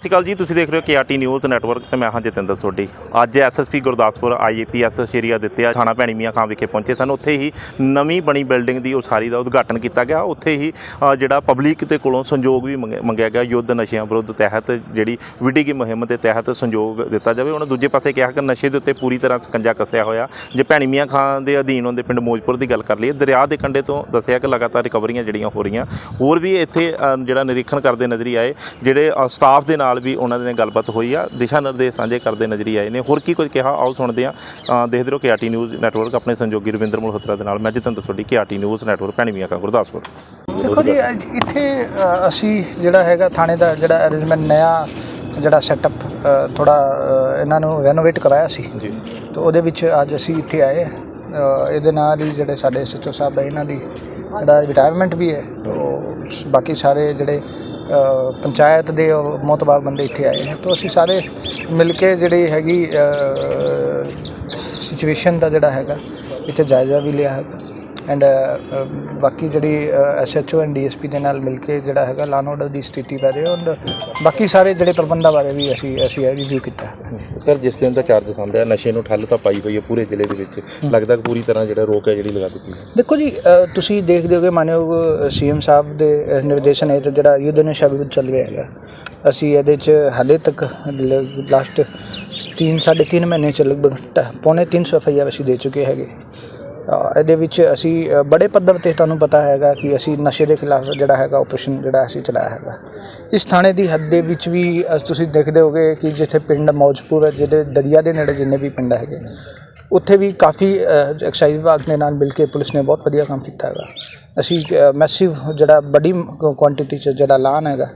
ਸਤਿ ਸ਼੍ਰੀ ਅਕਾਲ ਜੀ, ਤੁਸੀਂ ਦੇਖ ਰਹੇ ਹੋ ਕੇਆਰਟੀ ਨਿਊਜ਼ ਨੈਟਵਰਕ ਤੇ ਮੈਂ ਹਾਂ ਜਤਿੰਦਰ ਸੋਢੀ। ਅੱਜ ਐਸਐਸਪੀ ਗੁਰਦਾਸਪੁਰ ਆਈਏਪੀਐਸ ਸ਼ੇਰੀਆ ਅਦਿੱਤਿਆ ਥਾਣਾ ਭੈਣੀ ਮੀਆਂ ਖਾਂ ਵਿਖੇ ਪਹੁੰਚੇ ਸਨ। ਉੱਥੇ ਹੀ ਨਵੀਂ ਬਣੀ ਬਿਲਡਿੰਗ ਦੀ ਉਸਾਰੀ ਦਾ ਉਦਘਾਟਨ ਕੀਤਾ ਗਿਆ। ਉੱਥੇ ਹੀ ਜਿਹੜਾ ਪਬਲਿਕ ਦੇ ਕੋਲੋਂ ਸੰਯੋਗ ਵੀ ਮੰਗਿਆ ਮੰਗਿਆ ਗਿਆ। ਯੁੱਧ ਨਸ਼ਿਆਂ ਵਿਰੁੱਧ ਤਹਿਤ ਜਿਹੜੀ ਵਿਢੀ ਮੁਹਿੰਮ ਦੇ ਤਹਿਤ ਸੰਯੋਗ ਦਿੱਤਾ ਜਾਵੇ। ਉਹਨਾਂ ਦੂਜੇ ਪਾਸੇ ਕਿਹਾ ਕਿ ਨਸ਼ੇ ਦੇ ਉੱਤੇ ਪੂਰੀ ਤਰ੍ਹਾਂ ਸਕੰਜਾ ਕੱਸਿਆ ਹੋਇਆ। ਜੇ ਭੈਣੀ ਮੀਆਂ ਖਾਂ ਦੇ ਅਧੀਨ ਹੁੰਦੇ ਪਿੰਡ ਮੋਜਪੁਰ ਦੀ ਗੱਲ ਕਰ ਲਈਏ, ਦਰਿਆ ਦੇ ਕੰਢੇ ਤੋਂ ਦੱਸਿਆ ਕਿ ਲਗਾਤਾਰ ਰਿਕਵਰੀਆਂ ਜਿਹੜੀਆਂ ਹੋ ਰਹੀਆਂ, ਹੋਰ ਵੀ ਇੱਥੇ ਜਿਹੜਾ ਨਿਰੀਖਣ ਕਰਦੇ ਨਜ਼ਰੀ ਆਏ, ਜਿਹੜੇ ਸਟਾਫ ਦੇ ਨਾਲ ਵੀ ਉਹਨਾਂ ਦੇ ਨਾਲ ਗੱਲਬਾਤ ਹੋਈ ਆ। ਦਿਸ਼ਾ ਨਿਰਦੇਸ਼ ਸਾਂਝੇ ਕਰਦੇ ਨਜ਼ਰੀ ਆਏ ਨੇ। ਹੋਰ ਕੀ ਕੁਝ ਕਿਹਾ? ਆਓ ਸੁਣਦੇ ਆ ਦੇਖਦੇ ਰਹੋ ਕੇਆਰਟੀ ਨਿਊਜ਼ ਨੈਟਵਰਕ। ਆਪਣੇ ਸੰਯੋਗੀ ਰਵਿੰਦਰ ਮਲਹੋਤਰਾ ਦੇ ਨਾਲ ਮੈਂ Jatinder Sodhi KRT news network Bhaini Mian Khan Gurdaspur. ਦੇਖੋ ਜੀ ਇੱਥੇ ਅਸੀਂ ਜਿਹੜਾ ਹੈਗਾ ਥਾਣੇ ਦਾ ਜਿਹੜਾ ਅਰੇਂਜਮੈਂਟ ਨਇਆ ਜਿਹੜਾ ਸੈਟਅਪ ਥੋੜਾ ਇਹਨਾਂ ਨੂੰ ਰੈਨੋਵੇਟ ਕਰਾਇਆ ਸੀ। ਜੀ। ਤੇ ਉਹਦੇ ਵਿੱਚ ਅੱਜ ਅਸੀਂ ਇੱਥੇ ਆਏ। ਇਹਦੇ ਨਾਲ ਹੀ ਜਿਹੜੇ ਸਾਡੇ ਸੱਚੋ ਸਾਹਿਬ ਹੈ ਇਹਨਾਂ ਦੀ ਜਿਹੜਾ ਰਿਟਾਇਰਮੈਂਟ ਵੀ ਹੈ ਬਾਕੀ ਸਾਰੇ ਜਿਹੜੇ ਪੰਚਾਇਤ ਦੇ ਔਰ ਮੋਤਬਾਰ ਬੰਦੇ ਇੱਥੇ ਆਏ ਨੇ। ਤਾਂ ਅਸੀਂ ਸਾਰੇ ਮਿਲ ਕੇ ਜਿਹੜੀ ਹੈਗੀ ਸਿਚੁਏਸ਼ਨ ਦਾ ਜਿਹੜਾ ਹੈਗਾ, ਇੱਥੇ ਜਾਇਜ਼ਾ ਵੀ ਲਿਆ ਹੈਗਾ। ਐਂਡ ਬਾਕੀ ਜਿਹੜੀ ਐਸਐਚਓ ਐਂਡ ਡੀਐਸਪੀ ਦੇ ਨਾਲ ਮਿਲ ਕੇ ਜਿਹੜਾ ਹੈਗਾ ਲਾਨ ਆਰਡਰ ਦੀ ਸਥਿਤੀ ਬਾਰੇ ਔਰ ਬਾਕੀ ਸਾਰੇ ਜਿਹੜੇ ਪ੍ਰਬੰਧਾਂ ਬਾਰੇ ਵੀ ਅਸੀਂ ਅਸੀਂ ਰਿਵਿਊ ਕੀਤਾ ਸਰ ਜਿਸ ਦਿਨ ਦਾ ਚਾਰਜ ਸੰਭਿਆ ਨਸ਼ੇ ਨੂੰ ਠੱਲ ਤਾਂ ਪਾਈ ਹੋਈ ਹੈ ਪੂਰੇ ਜ਼ਿਲ੍ਹੇ ਦੇ ਵਿੱਚ। ਲੱਗਦਾ ਕਿ ਪੂਰੀ ਤਰ੍ਹਾਂ ਜਿਹੜਾ ਰੋਕ ਹੈ ਜਿਹੜੀ ਲਗਾ ਦਿੱਤੀ ਹੈ। ਦੇਖੋ ਜੀ ਤੁਸੀਂ ਦੇਖਦੇ ਹੋਗੇ ਮਾਨਯੋਗ ਸੀਐਮ ਸਾਹਿਬ ਦੇ ਨਿਰਦੇਸ਼ਨ ਹੈ ਤੇ ਜਿਹੜਾ ਯੁੱਧ ਨਸ਼ਾ ਵਿਰੁੱਧ ਚੱਲ ਰਿਹਾ ਹੈਗਾ। ਅਸੀਂ ਇਹਦੇ 'ਚ ਹਾਲੇ ਤੱਕ ਲਾਸਟ 3 3.5 ਮਹੀਨੇ ਚ ਲਗਭਗ ਪੌਣੇ 300 ਐਫਆਈਆਰ ਅਸੀਂ ਦੇ ਚੁੱਕੇ ਹੈਗੇ। ਇਹਦੇ ਵਿੱਚ ਅਸੀਂ ਬੜੇ ਪੱਧਰ ਤੇ ਤੁਹਾਨੂੰ ਪਤਾ ਹੈਗਾ ਕਿ ਅਸੀਂ ਨਸ਼ੇ ਦੇ ਖਿਲਾਫ ਜਿਹੜਾ ਹੈਗਾ ਆਪਰੇਸ਼ਨ ਜਿਹੜਾ ਅਸੀਂ ਚਲਾਇਆ ਹੈਗਾ। ਇਸ ਥਾਣੇ ਦੀ ਹੱਦ ਦੇ ਵਿੱਚ ਵੀ ਤੁਸੀਂ ਦੇਖਦੇ ਹੋਗੇ ਕਿ ਜਿੱਥੇ ਪਿੰਡ ਮੌਜਪੁਰ ਹੈ, ਜਿਹੜੇ ਦਰਿਆ ਦੇ ਨੇੜੇ ਜਿੰਨੇ ਵੀ ਪਿੰਡ ਹੈਗੇ, ਉੱਥੇ ਵੀ ਕਾਫੀ ਐਕਸਾਈਜ਼ ਵਿਭਾਗ ਦੇ ਨਾਲ ਮਿਲ ਕੇ ਪੁਲਿਸ ਨੇ ਬਹੁਤ ਵਧੀਆ ਕੰਮ ਕੀਤਾ ਹੈਗਾ। ਅਸੀਂ ਮੈਸਿਵ ਜਿਹੜਾ ਬੜੀ ਕੁਆਂਟੀਟੀ ਚ ਜਿਹੜਾ ਲਾਨ ਹੈਗਾ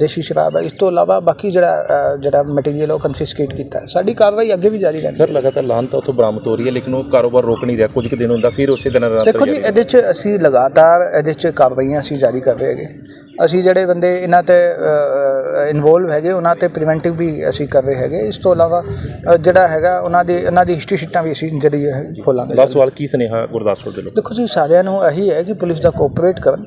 ਦੇਸ਼ੀ ਸ਼ਰਾਬ ਹੈ। ਇਸ ਤੋਂ ਇਲਾਵਾ ਬਾਕੀ ਜਿਹੜਾ ਜਿਹੜਾ ਮਟੀਰੀਅਲ ਉਹ ਕਨਫਿਸਕੇਟ ਕੀਤਾ ਸਾਡੀ ਕਾਰਵਾਈ ਅੱਗੇ ਵੀ ਜਾਰੀ ਰਹਿੰਦੀ ਸਰ ਲਗਾਤਾਰ ਲਾਨ ਤਾਂ ਉੱਥੋਂ ਬਰਾਮਦ ਹੋ ਰਹੀ ਹੈ ਲੇਕਿਨ ਉਹ ਕਾਰੋਬਾਰ ਰੋਕ ਨਹੀਂ ਰਿਹਾ। ਕੁਝ ਕੁ ਦਿਨ ਹੁੰਦਾ ਫਿਰ ਉਸੇ ਦਿਨ ਰਾਤ ਦੇਖੋ ਜੀ ਇਹਦੇ 'ਚ ਅਸੀਂ ਲਗਾਤਾਰ ਇਹਦੇ 'ਚ ਕਾਰਵਾਈਆਂ ਅਸੀਂ ਜਾਰੀ ਕਰ ਰਹੇ ਹੈਗੇ। ਅਸੀਂ ਜਿਹੜੇ ਬੰਦੇ ਇਹਨਾਂ ਤੇ ਇਨਵੋਲਵ ਹੈਗੇ ਉਹਨਾਂ ਤੇ ਪ੍ਰੀਵੈਂਟਿਵ ਵੀ ਅਸੀਂ ਕਰ ਰਹੇ ਹੈਗੇ। ਇਸ ਤੋਂ ਇਲਾਵਾ ਜਿਹੜਾ ਹੈਗਾ ਉਹਨਾਂ ਦੀ ਉਹਨਾਂ ਦੀ ਹਿਸਟਰੀ ਸ਼ੀਟਾਂ ਵੀ ਅਸੀਂ ਜਿਹੜੀ ਖੋਲਾਂਗੇ। ਲਾਸਟ ਸਵਾਲ ਕੀ ਸੁਨੇਹਾ ਗੁਰਦਾਸਪੁਰ ਦੇ ਲੋਕ? ਦੇਖੋ ਜੀ ਸਾਰਿਆਂ ਨੂੰ ਇਹੀ ਹੈ ਕਿ ਪੁਲਿਸ ਦਾ ਕੋਆਪਰੇਟ ਕਰਨ।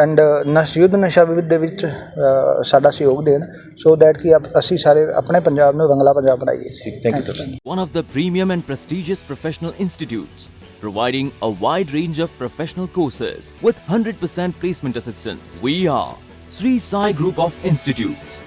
ਐਂਡ ਨਸ਼ਾ ਯੁੱਧ ਨਸ਼ਾ ਵਿਰੁੱਧ ਦੇ ਵਿੱਚ ਅ, ਸਾਡਾ ਸਹਿਯੋਗ ਦੇਣ ਸੋ ਦੈਟ ਕਿ ਆਪ- ਅਸੀਂ ਸਾਰੇ ਆਪਣੇ ਪੰਜਾਬ ਨੂੰ ਰੰਗਲਾ ਪੰਜਾਬ ਬਣਾਈਏ thank you sir one of the premium and prestigious professional institutes, providing a wide range of professional courses with 100% placement assistance. We are Sri Sai Group of Institutes.